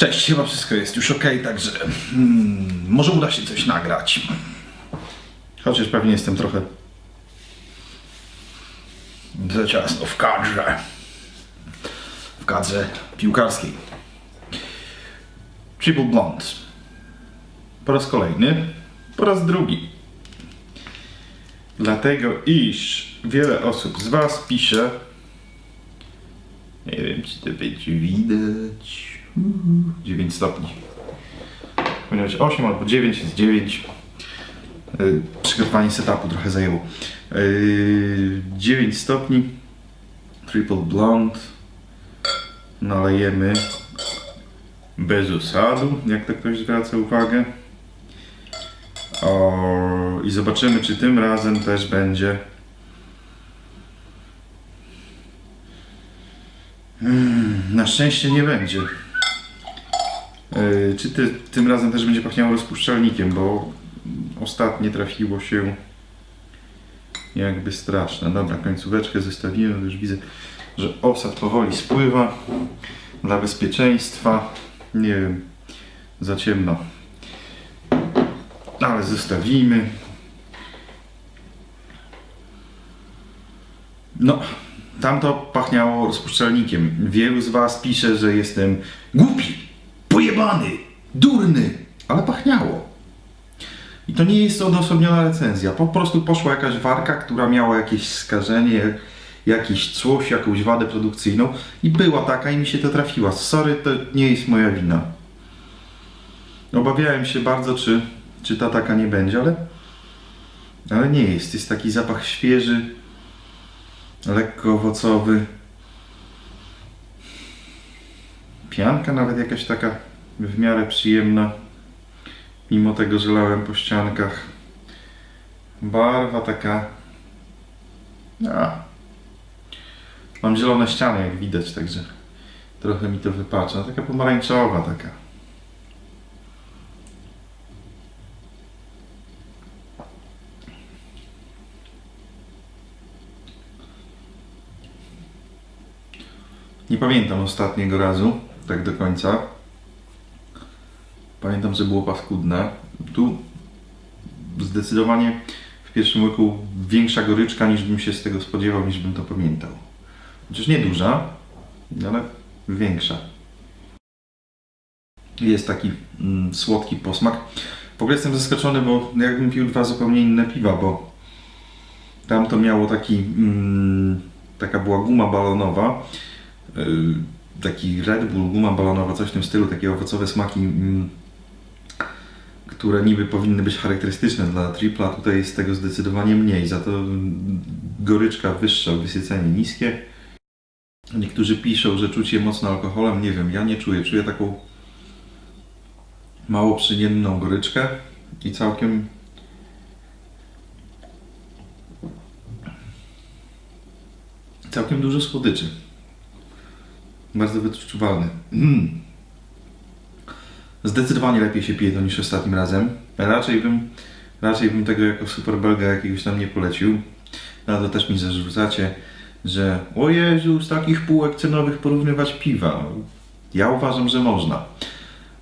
Cześć, chyba wszystko jest już ok, także hmm, może uda się coś nagrać. Chociaż pewnie jestem trochę za ciasno w kadrze. W kadrze piłkarskiej. Triple Blonde. Po raz kolejny, po raz drugi. Dlatego, iż wiele osób z Was pisze. Nie wiem, czy to będzie widać. 9 stopni. Powinno być 8 albo 9, jest 9. Yy, Przygotowanie setupu trochę zajęło. Yy, 9 stopni. Triple blonde. Nalejemy bez osadu, jak to ktoś zwraca uwagę. O, I zobaczymy, czy tym razem też będzie. Mm, na szczęście nie będzie. Yy, czy ty, tym razem też będzie pachniało rozpuszczalnikiem, bo ostatnie trafiło się jakby straszne. Dobra, końcóweczkę zostawiłem, już widzę, że osad powoli spływa. Dla bezpieczeństwa, nie wiem, za ciemno. Ale zostawimy. No, tamto pachniało rozpuszczalnikiem. Wielu z Was pisze, że jestem głupi, pojebany, durny, ale pachniało. I to nie jest odosobniona recenzja. Po prostu poszła jakaś warka, która miała jakieś skażenie, jakiś coś, jakąś wadę produkcyjną i była taka i mi się to trafiła. Sorry, to nie jest moja wina. Obawiałem się bardzo, czy, czy ta taka nie będzie, ale, ale nie jest. Jest taki zapach świeży, lekko owocowy. Pianka nawet jakaś taka w miarę przyjemna. Mimo tego, że lałem po ściankach. Barwa taka. A. Mam zielone ściany, jak widać, także trochę mi to wypacza. Taka pomarańczowa taka. Nie pamiętam ostatniego razu, tak do końca. Pamiętam, że było paskudne. Tu zdecydowanie w pierwszym łyku większa goryczka niż bym się z tego spodziewał, niż bym to pamiętał. Chociaż nie duża, ale większa. Jest taki mm, słodki posmak. W ogóle jestem zaskoczony, bo jakbym pił dwa zupełnie inne piwa, bo tam to miało taki, mm, taka była guma balonowa, yy, taki Red Bull, guma balonowa, coś w tym stylu, takie owocowe smaki, mm, które niby powinny być charakterystyczne dla tripla, tutaj jest tego zdecydowanie mniej, za to goryczka wyższa, wysycenie niskie. Niektórzy piszą, że czucie mocno alkoholem, nie wiem, ja nie czuję, czuję taką mało przyjemną goryczkę i całkiem całkiem dużo słodyczy. Bardzo wyczuwalny. Mm. Zdecydowanie lepiej się pije to niż ostatnim razem. Raczej bym, raczej bym tego jako superbelga jakiegoś tam nie polecił. No to też mi zarzucacie, że o Jezu, z takich półek cenowych porównywać piwa. Ja uważam, że można.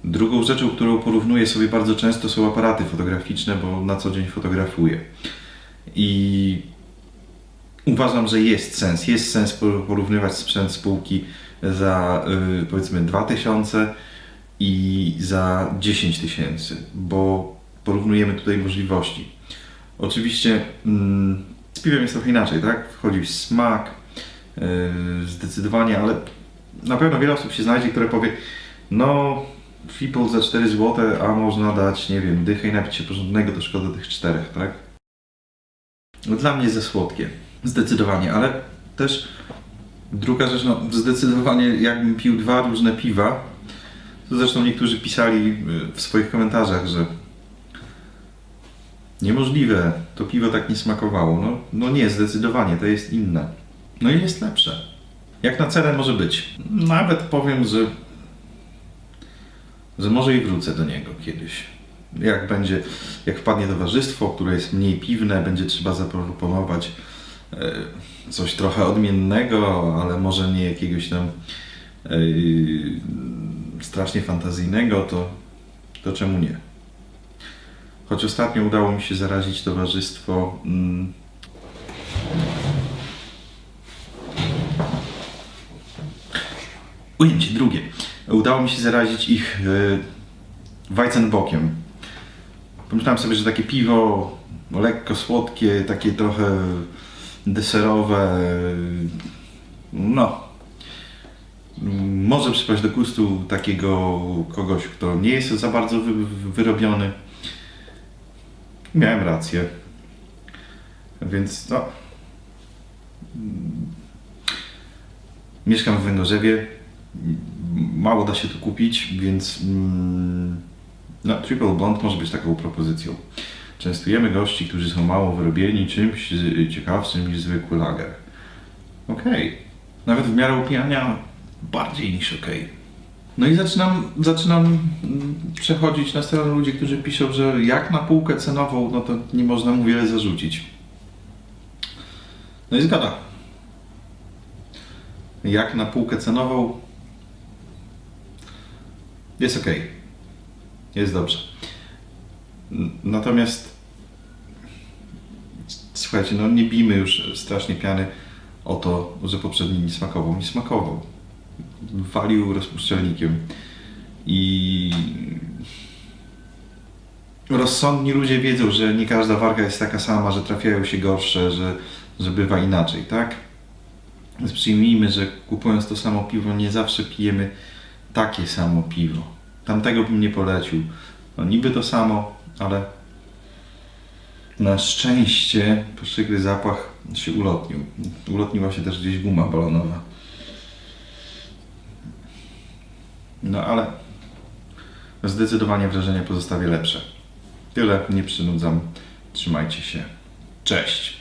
Drugą rzeczą, którą porównuję sobie bardzo często są aparaty fotograficzne, bo na co dzień fotografuję. I uważam, że jest sens. Jest sens por- porównywać sprzęt spółki za y, powiedzmy 2000 i za 10 tysięcy, bo porównujemy tutaj możliwości. Oczywiście mm, z piwem jest trochę inaczej, tak? Wchodzi smak, yy, zdecydowanie, ale na pewno wiele osób się znajdzie, które powie, no Triple za 4 zł, a można dać, nie wiem, dychę i napić się porządnego, to szkoda tych czterech, tak? No, Dla mnie za słodkie, zdecydowanie, ale też druga rzecz, no zdecydowanie jakbym pił dwa różne piwa, to zresztą niektórzy pisali y, w swoich komentarzach, że niemożliwe, to piwo tak nie smakowało. No, no nie, zdecydowanie, to jest inne. No i jest lepsze. Jak na cenę może być. Nawet powiem, że że może i wrócę do niego kiedyś. Jak będzie, jak wpadnie towarzystwo, które jest mniej piwne, będzie trzeba zaproponować e, coś trochę odmiennego, ale może nie jakiegoś tam e, strasznie fantazyjnego, to, to czemu nie? Choć ostatnio udało mi się zarazić towarzystwo. Mm, ujęcie drugie. Udało mi się zarazić ich yy, Weizenbokiem. Pomyślałem sobie, że takie piwo lekko słodkie, takie trochę deserowe, no, może przypaść do gustu takiego kogoś, kto nie jest za bardzo wy, wy- wyrobiony. Miałem rację. Więc no. Mieszkam w Węgorzewie. Mało da się tu kupić, więc mm, no, Triple Blond może być taką propozycją. Częstujemy gości, którzy są mało wyrobieni czymś ciekawszym niż zwykły lager. Okej. Nawet w miarę upijania bardziej niż okej. No i zaczynam, zaczynam mm, przechodzić na stronę ludzi, którzy piszą, że jak na półkę cenową, no to nie można mu wiele zarzucić. No i zgoda. Jak na półkę cenową jest ok. Jest dobrze. Natomiast słuchajcie, no nie bijmy już strasznie piany o to, że poprzedni nie smakował. Nie smakował. Walił rozpuszczalnikiem. I rozsądni ludzie wiedzą, że nie każda warka jest taka sama, że trafiają się gorsze, że, że bywa inaczej, tak? Więc przyjmijmy, że kupując to samo piwo, nie zawsze pijemy takie samo piwo. Tamtego bym nie polecił. No niby to samo, ale na szczęście poszczególny zapach się ulotnił. Ulotniła się też gdzieś guma balonowa. No ale zdecydowanie wrażenie pozostawię lepsze. Tyle, nie przynudzam. Trzymajcie się. Cześć.